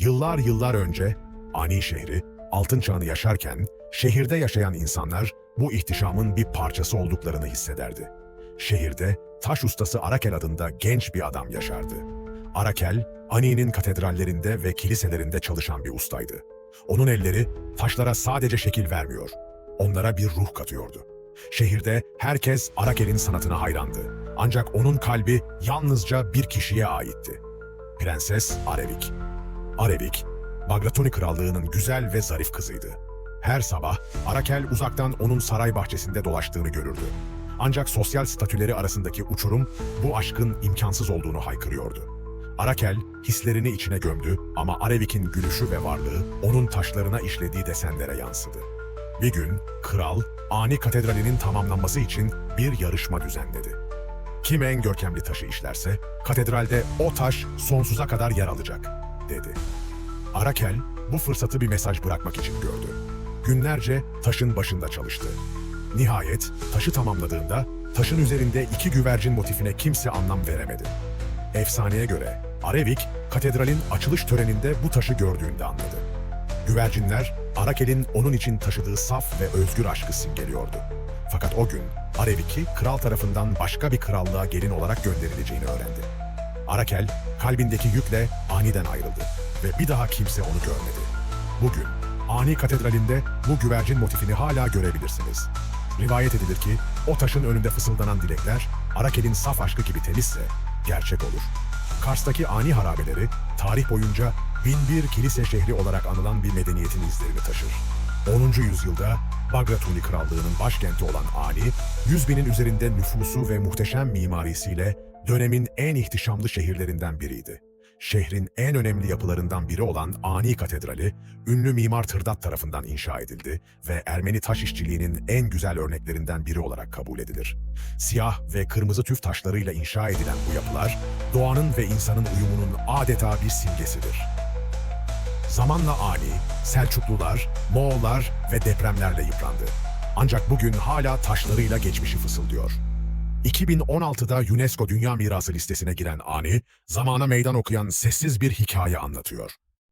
Yıllar yıllar önce Ani şehri altın çağını yaşarken şehirde yaşayan insanlar bu ihtişamın bir parçası olduklarını hissederdi. Şehirde taş ustası Arakel adında genç bir adam yaşardı. Arakel, Ani'nin katedrallerinde ve kiliselerinde çalışan bir ustaydı. Onun elleri taşlara sadece şekil vermiyor, onlara bir ruh katıyordu. Şehirde herkes Arakel'in sanatına hayrandı. Ancak onun kalbi yalnızca bir kişiye aitti. Prenses Arevik. Arevik, Bagratoni Krallığı'nın güzel ve zarif kızıydı. Her sabah Arakel uzaktan onun saray bahçesinde dolaştığını görürdü. Ancak sosyal statüleri arasındaki uçurum bu aşkın imkansız olduğunu haykırıyordu. Arakel hislerini içine gömdü ama Arevik'in gülüşü ve varlığı onun taşlarına işlediği desenlere yansıdı. Bir gün kral Ani Katedrali'nin tamamlanması için bir yarışma düzenledi. Kim en görkemli taşı işlerse katedralde o taş sonsuza kadar yer alacak, dedi. Arakel bu fırsatı bir mesaj bırakmak için gördü. Günlerce taşın başında çalıştı. Nihayet taşı tamamladığında taşın üzerinde iki güvercin motifine kimse anlam veremedi. Efsaneye göre Arevik katedralin açılış töreninde bu taşı gördüğünde anladı. Güvercinler Arakel'in onun için taşıdığı saf ve özgür aşkı simgeliyordu. Fakat o gün Arevik'i kral tarafından başka bir krallığa gelin olarak gönderileceğini öğrendi. Arakel kalbindeki yükle aniden ayrıldı ve bir daha kimse onu görmedi. Bugün Ani Katedrali'nde bu güvercin motifini hala görebilirsiniz. Rivayet edilir ki o taşın önünde fısıldanan dilekler Arakel'in saf aşkı gibi temizse gerçek olur. Kars'taki ani harabeleri tarih boyunca bin bir kilise şehri olarak anılan bir medeniyetin izlerini taşır. 10. yüzyılda Bagratuni Krallığı'nın başkenti olan Ani, 100 binin üzerinde nüfusu ve muhteşem mimarisiyle dönemin en ihtişamlı şehirlerinden biriydi. Şehrin en önemli yapılarından biri olan Ani Katedrali, ünlü mimar Tırdat tarafından inşa edildi ve Ermeni taş işçiliğinin en güzel örneklerinden biri olarak kabul edilir. Siyah ve kırmızı tüf taşlarıyla inşa edilen bu yapılar, doğanın ve insanın uyumunun adeta bir simgesidir. Zamanla Ani, Selçuklular, Moğollar ve depremlerle yıprandı. Ancak bugün hala taşlarıyla geçmişi fısıldıyor. 2016'da UNESCO Dünya Mirası listesine giren Ani, zamana meydan okuyan sessiz bir hikaye anlatıyor.